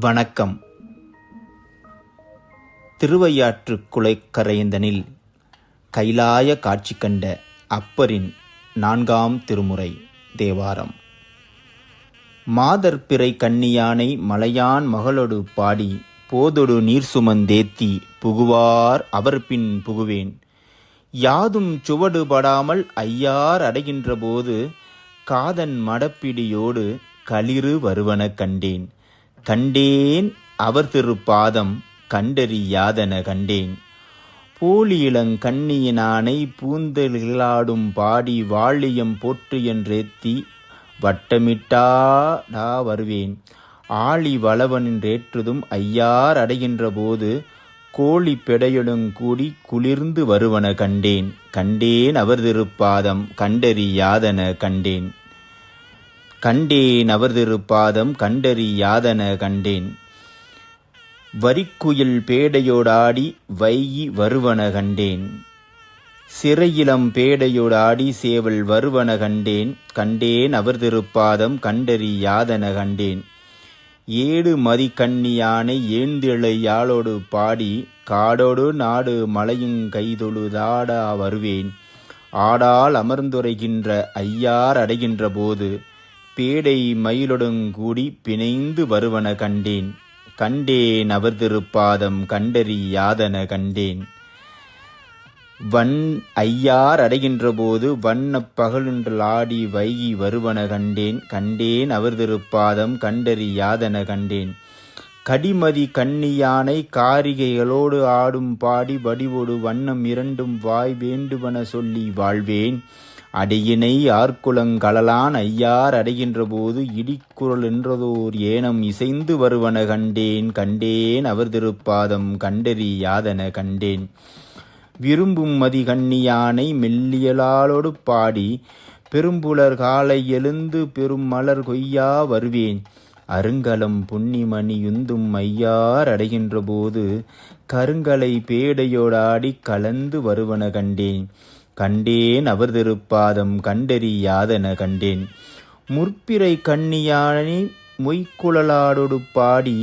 வணக்கம். திருவையாற்று குலைக்கரையந்தனில் கைலாய காட்சி கண்ட அப்பரின் நான்காம் திருமுறை தேவாரம். மாதர்பிறை கன்னியானை மலையான் மகளொடு பாடி போதொடு நீர் சுமந்தேத்தி புகுவார் அவர் பின் புகுவேன். யாதும் சுவடுபடாமல் ஐயார் அடைகின்ற போது காதன் மடப்பிடியோடு களிறு வருவன கண்டேன். கண்டேன் அவர் திருப்பாதம் கண்டறியாதன கண்டேன். போலியிளங் கண்ணியினானை பூந்தெழிலாடும் பாடி வாழியம் போற்று என்றேத்தி வட்டமிட்டாடா வருவேன். ஆழி வளவனின்றேற்றுதும் ஐயார் அடைகின்ற போது கோழி பெடையுடன்கூடி குளிர்ந்து வருவன கண்டேன். கண்டேன் அவர் திருப்பாதம் கண்டறியாதன கண்டேன். கண்டேன் அவர் திருப்பாதம் கண்டறியாதன கண்டேன். வரிக்குயில் பேடையோடாடி வைகி வருவன கண்டேன். சிறையிலம் பேடையோடாடி சேவல் வருவன கண்டேன். கண்டேன் அவர் திருப்பாதம் கண்டறியாதன கண்டேன். ஏடு மதி கண்ணியானை ஏந்திழை யாழோடு பாடி காடோடு நாடு மலையுங் கைதொழுதாடா வருவேன். ஆடால் அமர்ந்துரைகின்ற ஐயார் அடைகின்ற போது பேடை மயிலொடுங்கூடி பிணைந்து வருவன கண்டேன். கண்டேன் அவர் திருப்பாதம் கண்டறியாதன கண்டேன். வன் ஐயார் அடைகின்ற போது வண்ண பகலுன்றலாடி வைகி வருவன கண்டேன். கண்டேன் அவர் திருப்பாதம் கண்டறியாதன கண்டேன். கடிமதி கண்ணியானை காரிகைகளோடு ஆடும் பாடி வடிவோடு வண்ணம் இரண்டும் வாய் வேண்டுவன சொல்லி வாழ்வேன். அடியினை ஆர்க்குலங்கழலான் ஐயார் அடைகின்ற போது இடிக்குரல் என்றதோர் ஏனம் இசைந்து வருவன கண்டேன் கண்டேன் அவர் திருப்பாதம் கண்டறியாதன கண்டேன். விரும்பும் மதி கண்ணியானை மெல்லியலாலோடு பாடி பெரும்புலர் காலை எழுந்து பெரும் மலர் கொய்யா வருவேன். அருங்கலம் புன்னிமணி யுந்தும் ஐயார் அடைகின்ற போது கருங்கலை பேடையோடாடி கலந்து வருவன கண்டேன். கண்டேன் அவர் திருப்பாதம் கண்டறியாதன கண்டேன். முற்பிறை கண்ணியானை மொய்க்குழலாடொடு பாடி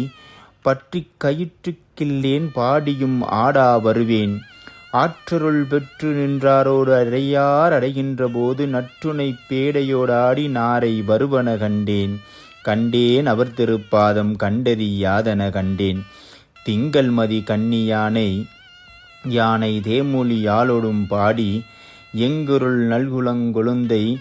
பற்றி கயிற்றுக்கில்லேன் பாடியும் ஆடா வருவேன். ஆற்றருள் பெற்று நின்றாரோடு அடையார் அடைகின்ற போது நற்றுணை பேடையோடாடி நாரை வருவன கண்டேன். கண்டேன் அவர் திருப்பாதம் கண்டறியாதன கண்டேன். திங்கள் மதி கன்னியானை யானை தேமொழி யாழோடும் பாடி எங்குருள் நல்குலங்கொழுந்தை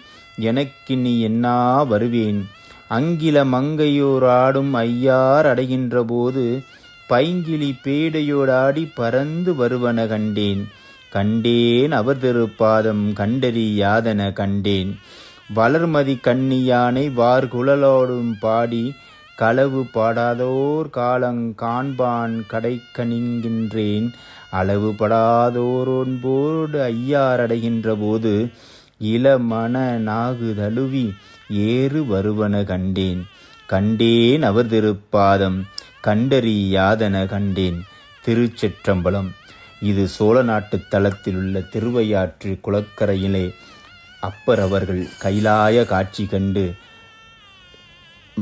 நீ என்னா வருவேன்? அங்கில மங்கையோராடும் ஐயார் அடைகின்ற போது பைங்கிளி பேடையோடாடி பறந்து வருவன கண்டேன். கண்டேன் அவர் திருப்பாதம் கண்டறியாதன கண்டேன். வளர்மதி கண்ணியானை வார்குழலோடும் பாடி களவு பாடாதோர் காலங் காண்பான் கடைக்கணிங்கின்றேன். அளவு ஐயாரடைகின்ற போது இளமன நாகு தழுவி ஏறு வருவன கண்டேன். கண்டேன் அவர் திருப்பாதம் கண்டறியாதன கண்டேன். திருச்சிற்றம்பலம் இது சோழ நாட்டு தளத்தில் உள்ள திருவையாற்று குளக்கரையிலே அப்பர் அவர்கள் கைலாய காட்சி கண்டு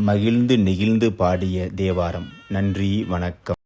மகிழ்ந்து நெகிழ்ந்து பாடிய தேவாரம். நன்றி வணக்கம்.